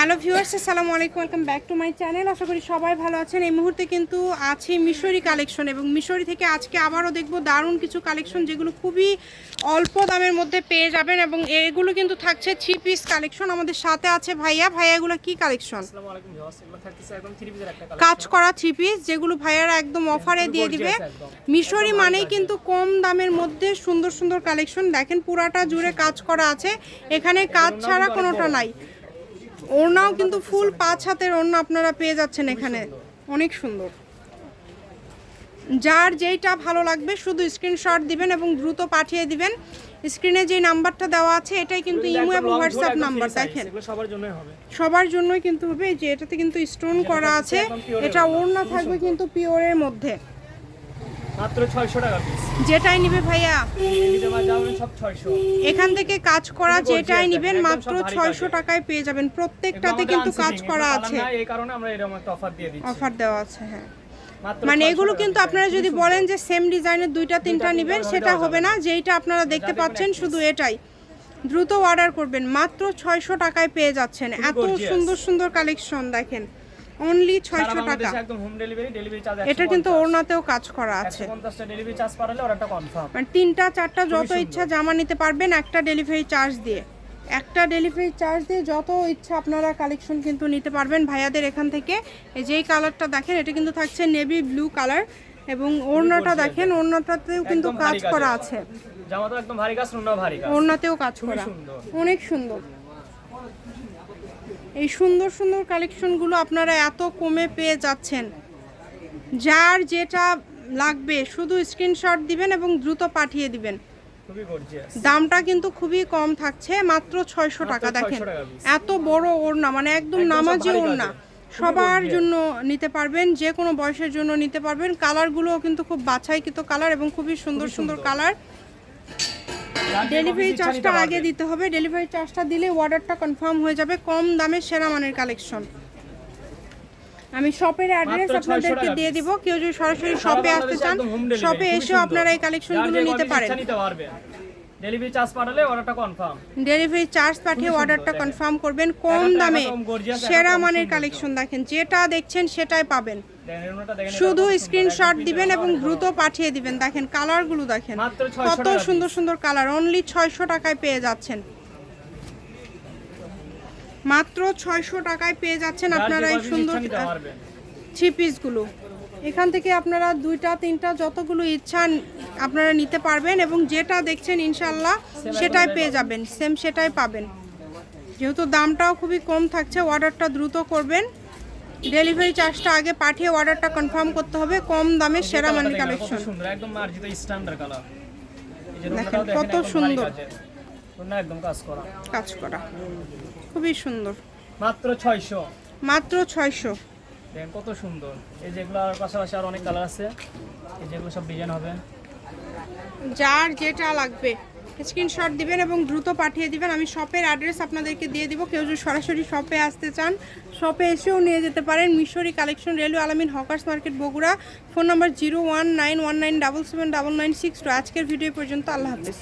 Hello viewers আসসালামু আলাইকুম welcome back to my channel. আশা করি সবাই ভালো আছেন। এই মুহূর্তে কিন্তু আছে মিশরি কালেকশন এবং মিশরি থেকে আজকে আবারও দেখব দারুণ কিছু কালেকশন যেগুলো খুবই অল্প দামের মধ্যে পেয়ে যাবেন এবং এগুলো কিন্তু থাকছে থ্রি পিস কালেকশন আমাদের সাথে আছে ভাইয়া। ভাইয়া এগুলো কি কালেকশন? কাজ করা থ্রি পিস যেগুলো ভাইয়ারা একদম অফারে দিয়ে দিবে। মিশরি মানেই কিন্তু কম দামের মধ্যে সুন্দর সুন্দর কালেকশন। দেখেন পুরাটা জুড়ে কাজ করা আছে। এখানে কাজ ছাড়া কোনোটা নাই। ওড়নাও কিন্তু ফুল পাঁচ হাতের ওড়না আপনারা পেয়ে যাচ্ছেন এখানে। অনেক সুন্দর। যার যেইটা ভালো লাগবে শুধু স্ক্রিনশট দিবেন এবং দ্রুত পাঠিয়ে দিবেন। স্ক্রিনে যে নাম্বারটা দেওয়া আছে এটাই কিন্তু ইমো এবং হোয়াটসঅ্যাপ নাম্বার দেখেন। সবার জন্যই হবে। সবার জন্যই কিন্তু হবে যে এটাতে কিন্তু স্টোন করা আছে। এটা ওড়না থাকবে কিন্তু পিওরের মধ্যে। মাত্র 600 টাকা পিস যেটাই নিবে ভাইয়া। এখান থেকে কাজ করা যেটাই নিবেন মাত্র সব ভারী ছয়শো কাজের। টাকায় পেয়ে যাবেন। প্রত্যেকটাতে কিন্তু কাজ করা আছে। এই কারণে আমরা এরকম একটা অফার দিয়ে দিচ্ছি। অফার দেওয়া আছে হ্যাঁ। মানে এগুলো কিন্তু আপনারা যদি বলেন যে সেম ডিজাইনের দুইটা তিনটা তিনটা নেবেন সেটা হবে না। যেইটা আপনারা দেখতে পাচ্ছেন শুধু এটাই। দ্রুত অর্ডার করবেন। মাত্র ছয়শো টাকায় পেয়ে যাচ্ছেন। এত সুন্দর সুন্দর কালেকশন দেখেন। অনলি সারা ছয়শো টাকা। একদম হোম ডেলিভারি ডেলিভারি চার্জ এটা কিন্তু ওড়নাতেও কাজ করা আছে। 150 টা ডেলিভারি চার্জ পাঠালে ওটা কনফার্ম মানে তিনটা চারটা যত ইচ্ছা জামা নিতে পারবেন একটা ডেলিভারি চার্জ দিয়ে। একটা ডেলিভারি চার্জ দিয়ে যত ইচ্ছা আপনারা কালেকশন কিন্তু নিতে পারবেন। ভাইয়াদের এখান থেকে এই যেই কালারটা দেখেন এটা কিন্তু থাকছে নেভি ব্লু কালার এবং ওড়নাটা দেখেন ওড়নাটাতেও কিন্তু কাজ করা আছে। আছে। জামা তো একদম ভারী কাজ রুনা ভারী কাজ। ওড়নাতেও কাজ করা। অনেক সুন্দর। এই সুন্দর সুন্দর কালেকশনগুলো আপনারা এত কমে পেয়ে যাচ্ছেন। যার যেটা লাগবে শুধু স্ক্রিনশট দিবেন এবং দ্রুত পাঠিয়ে দিবেন। দামটা কিন্তু খুবই কম থাকছে মাত্র ছয়শো টাকা দেখেন। 600 টাকা piece। এত বড় ওড়না মানে একদম নামাজি ওড়না। সবার জন্য নিতে পারবেন যে কোনো বয়সের জন্য নিতে পারবেন। কালারগুলোও কিন্তু খুব বাছাইকৃত কালার এবং খুবই সুন্দর সুন্দর। কালার ডেলিভারি চার্জটা আগে দিতে হবে। ডেলিভারি চার্জটা দিলে অর্ডারটা কনফার্ম হয়ে যাবে। কম দামে সেরা মানের কালেকশন আমি শপের অ্যাড্রেস আপনাদেরকে দিয়ে। দিব। কেউ যদি সরাসরি শপে আসতে চান শপে এসেও আপনারা এই কালেকশনগুলো নিতে পারেন। ডেলিভারি চার্জ পাঠালে অর্ডারটা কনফার্ম ডেলিভারি চার্জ পাঠিয়ে অর্ডারটা কনফার্ম করবেন কম দামে সেরা মানের কালেকশন দেখেন যেটা দেখছেন সেটাই পাবেন। শুধু স্ক্রিনশট দিবেন এবং দ্রুত পাঠিয়ে দিবেন দেখেন কালারগুলো দেখেন। কত সুন্দর সুন্দর কালার অনলি ছয়শো টাকায় পেয়ে যাচ্ছেন। মাত্র ছয়শো টাকায় পেয়ে যাচ্ছেন আপনারা এই সুন্দর থ্রি পিসগুলো এখান থেকে আপনারা দুইটা তিনটা যতগুলো ইচ্ছা আপনারা নিতে পারবেন এবং যেটা দেখছেন ইনশাল্লাহ সেটাই পেয়ে যাবেন সেম সেটাই পাবেন। যেহেতু দামটাও খুবই কম থাকছে অর্ডারটা দ্রুত করবেন। ডেলিভারি চার্জটা আগে পাঠিয়ে অর্ডারটা কনফার্ম করতে হবে কম দামে সেরা মানের কালেকশন দেখেন, কত সুন্দর। কাজ করা। খুবই সুন্দর। মাত্র 600 মাত্র ছয়শো। দেখেন, কত সুন্দর। এই যেগুলো আর পাশাপাশি আর অনেক কালার আছে। এই যেগুলো সব ডিজাইন হবে। যার যেটা লাগবে। স্ক্রিনশট দিবেন এবং দ্রুত পাঠিয়ে দিবেন। আমি শপের অ্যাড্রেস আপনাদেরকে দিয়ে দিব। কেউ যদি সরাসরি শপে আসতে চান শপে এসেও নিয়ে যেতে পারেন Mishri collection railway Alamin hawkers market Bogura. Phone number zero one nine one nine double seven double nine six two আজকের ভিডিও পর্যন্ত। আল্লাহ হাফিজ।